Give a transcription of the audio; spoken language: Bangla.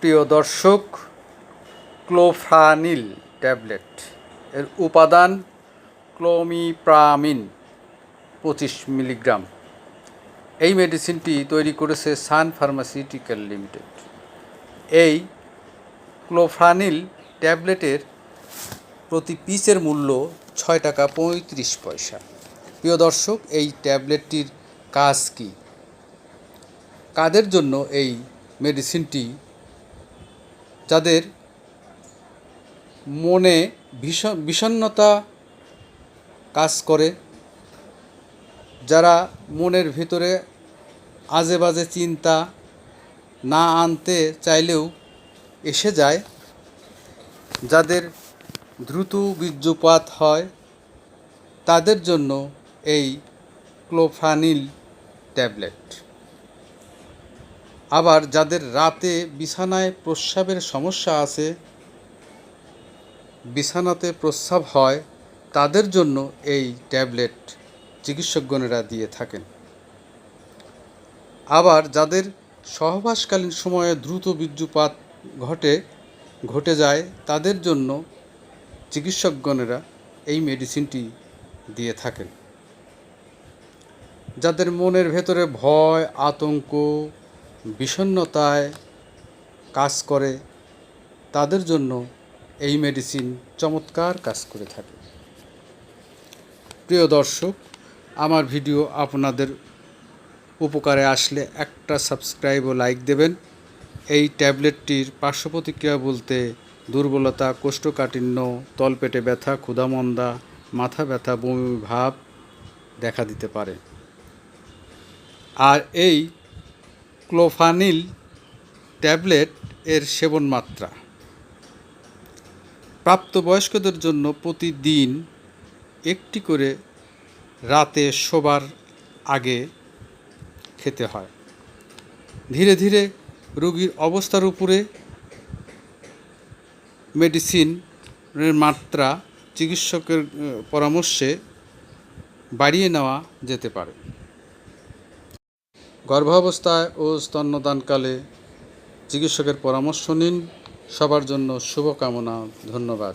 প্রিয় দর্শক, ক্লোফ্রানিল ট্যাবলেট এর উপাদান ক্লোমিপ্রামিন, পঁচিশ মিলিগ্রাম। এই মেডিসিনটি তৈরি করেছে সান ফার্মাসিউটিক্যাল লিমিটেড। এই ক্লোফ্রানিল ট্যাবলেটের প্রতি পিসের মূল্য ছয় টাকা পঁয়ত্রিশ পয়সা। প্রিয় দর্শক, এই ট্যাবলেটটির কাজ কী? কাদের জন্য এই মেডিসিনটি যাদের মনে ভীষণ বিষণ্ণতা কাজ করে, যারা মনের ভিতরে আজে বাজে চিন্তা না আনতে চাইলেও এসে যায়, যাদের দ্রুত বীর্যপাত হয়, তাদের জন্য এই ক্লোফানিল ট্যাবলেট। আবার যাদের রাতে বিছানায় প্রস্রাবের সমস্যা আছে, বিছানাতে প্রস্রাব হয়, তাদের জন্য এই ট্যাবলেট চিকিৎসকগণেরা দিয়ে থাকেন। আবার যাদের সহবাসকালীন সময়ে দ্রুত বীর্যপাত ঘটে ঘটে যায়, তাদের জন্য চিকিৎসকগণেরা এই মেডিসিনটি দিয়ে থাকেন। যাদের মনের ভেতরে ভয়, আতঙ্ক বিষণ্ণতায় কাজ করে, তাদের জন্য এই মেডিসিন চমৎকার কাজ করে থাকে। প্রিয় দর্শক, আমার ভিডিও আপনাদের উপকারে আসলে একটা সাবস্ক্রাইব ও লাইক দেবেন। এই ট্যাবলেটটির পার্শ্ব প্রতিক্রিয়া বলতে দুর্বলতা, কোষ্ঠকাঠিন্য, তলপেটে ব্যথা, ক্ষুধামন্দা, মাথা ব্যথা, বমি, ভাব দেখা দিতে পারে। আর এই ক্লোফানিল ট্যাবলেট এর সেবন মাত্রা প্রাপ্তবয়স্কদের জন্য প্রতিদিন একটি করে রাতে শোবার আগে খেতে হয়। ধীরে ধীরে রোগীর অবস্থার উপরে মেডিসিনের মাত্রা চিকিৎসকের পরামর্শে বাড়িয়ে নেওয়া যেতে পারে। গর্ভাবস্থায় ও স্তন্যদানকালে চিকিৎসকের পরামর্শ নিন। সবার জন্য শুভকামনা ধন্যবাদ।